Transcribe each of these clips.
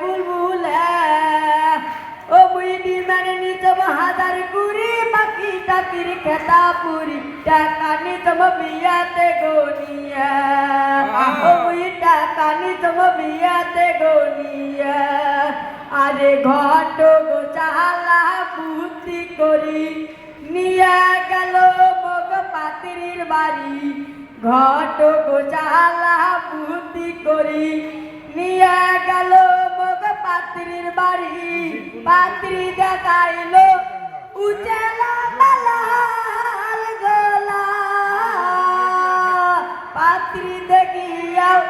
বুলবুলা। ও বুইডি মানে নিতম হাজার কুড়ি পাখি টাকির খেতা পুরি। টাকা নিতম বিয়াতে গনিয়া ও বুই, টাকা বিয়াতে গনিয়া আরে ঘট চালা বুদ্ধি করি। নিয়া গেল মগ পাত্রীর বাড়ি। ঘট গোচালা বুদ্ধি করি। পাত্রীর বাড়ি, পাত্রী দেখাইল উচেলা মালাল গলা। পাত্রী দেখিয়াও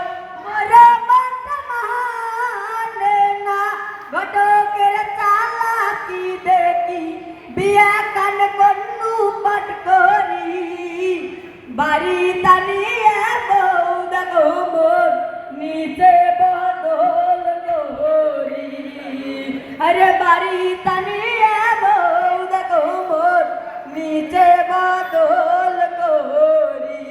মোরে ঘটকের চালাকি দেখি, বিয়া কান কন্নু পট করি। বাড়ি তানিয়ে বউ দেখো নিচে আরে বাড়ি তানিয়ে বউ দেখো মোর, নিচে বদল করি।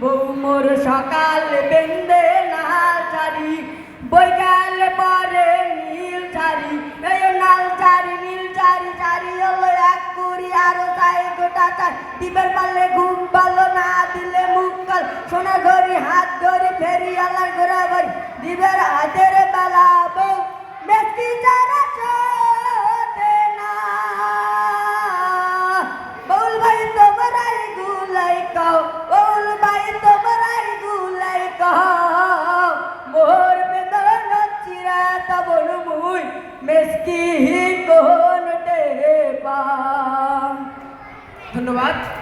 বউ মোর সকাল বেন্দে নাল চারি বৈকাল পরে নীল চারি এই নাল চারি নীল চারি চারি হলো এক কুড়ি, আরও চাই গোটা চাই দিবের পারলে ঘুম পালো না, দিলে মুখ কাল। সোনা ঘড়ি, হাত ধরে ফেরি, আলার ঘোরা বাড়ি দিবের চারা मेस्की ही कौन दे धन्यवाद।